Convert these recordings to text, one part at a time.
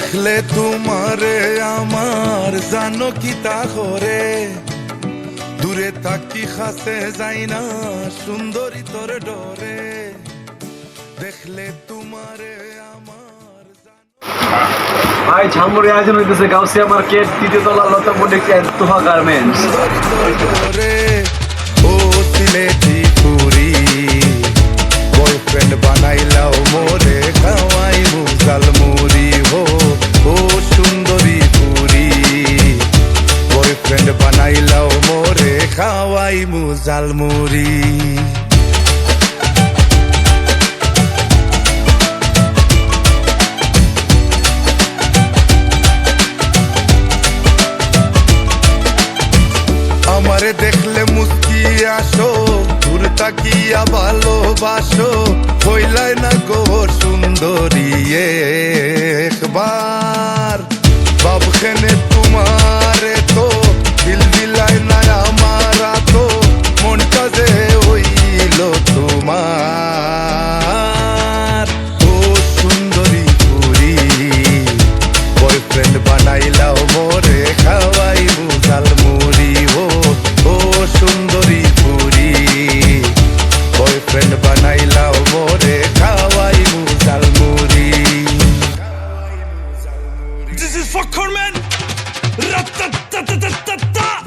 দেখলে তোমারে আমার জানো কি তা করে? দূরে থাকি খাসে যাই না সুন্দরী তোর ডরে। দেখলে তোমারে আমার ভাই ঝালমুড়ি আয়োজন হইতেছে গাউসিয়া মার্কেট তৃতীয় তলা লতা মন্ডিক তোহা গার্মেন্টস। ও সিলেটি খাওয়াই মুজাল মুড়ি আমারে দেখলে মুস্কি আসো দূর তাকিয়া ভালোবাসো হইলাই না গো সুন্দরী একবার। বাবখানে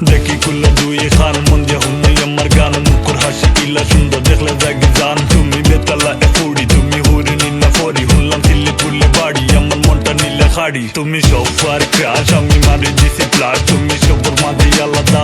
দেখি কুল্লা দুই খান মন যে হুন্নাই আমার গান মুখর হাসি ইলা সুন্দর দেখলে জাগি জান তুমি বেতালা এ ফুড়ি তুমি হুরি নিন্না ফরি হুনলাম চিল্লি পুল্লে বাড়ি আমার মনটা নিলে খাড়ি তুমি সফার ক্রাশ আমি মারি দিছি প্লাস তুমি সবর মাঝে আলাদা